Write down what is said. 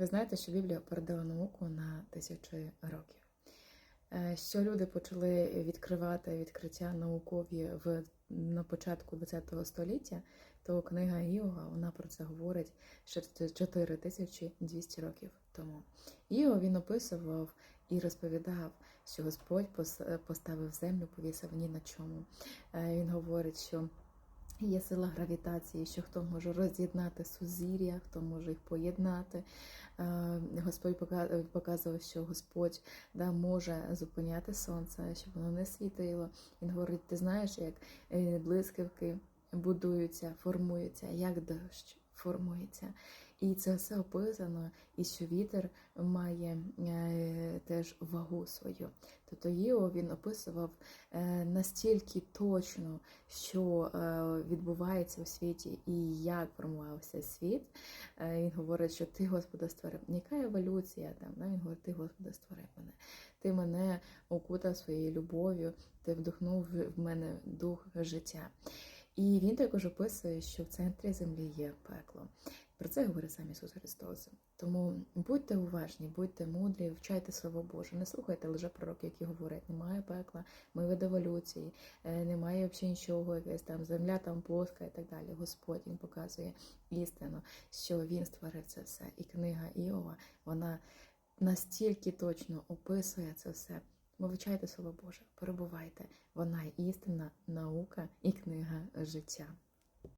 Ви знаєте, що Біблія передала науку на тисячі років. Е, Що люди почали відкривати відкриття наукові в на початку ХХ століття, то книга Іова вона про це говорить ще 4200 років тому. Іов він описував і розповідав, що Господь пос- поставив землю, повісив ні на чому. Е, Він говорить, що Є сила гравітації, що хто може роз'єднати сузір'я, хто може їх поєднати. Е, Господь показував, що Господь да, може зупиняти сонце, щоб воно не світило. Він говорить: ти знаєш, як е, блискавки будуються, формуються, як дощ формується. І це все описано, і що вітер має е, теж вагу свою. Тобто Єо він описував е, настільки точно, що е, відбувається у світі і як формувався світ. Він говорить, що ти, Господа, створив. Яка еволюція там? Да? Він говорить, ти, Господа, створив мене. Ти мене окутав своєю любов'ю, ти вдохнув в мене дух життя. І він також описує, що в центрі землі є пекло. Про це говорить сам Ісус Христос. Тому будьте уважні, будьте мудрі, вчайте Слово Боже, не слухайте лжепророків, які говорять, немає пекла, ми від еволюції, е, немає взагалі нічого, якесь там земля там плоска і так далі. Господь він показує істину, що він створив це все. І книга Іова, вона настільки точно описує це все. Вивчайте Слово Боже, перебувайте. Вона істинна наука і книга життя.